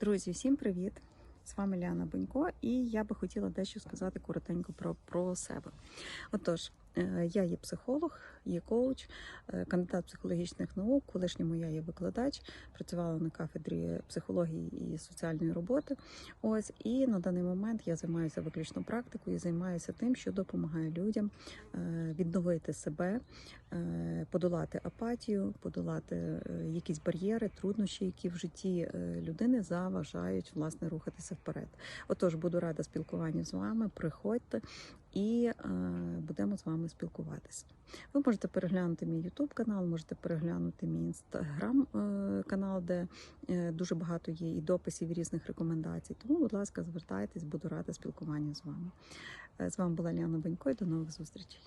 Друзі, всім привіт! З вами Ляна Бонько, і я би хотіла дещо сказати коротенько про, про себе. Отож, я є психолог, є коуч, е, кандидат психологічних наук. Колишньому я є викладач, працювала на кафедрі психології і соціальної роботи. Ось і на даний момент я займаюся виключно практикою, і займаюся тим, що допомагає людям е, відновити себе, е, подолати апатію, подолати е, якісь бар'єри, труднощі, які в житті е, людини заважають власне рухатися вперед. Отож, буду рада спілкуванню з вами. Приходьте і е, будемо з вами спілкуватися. Ви можете переглянути мій YouTube канал, можете переглянути мій Instagram е, канал, де е, дуже багато є і дописів і різних рекомендацій. Тому, будь ласка, звертайтесь, буду рада спілкуванню з вами. З вами була Ліана Бенько і до нових зустрічей.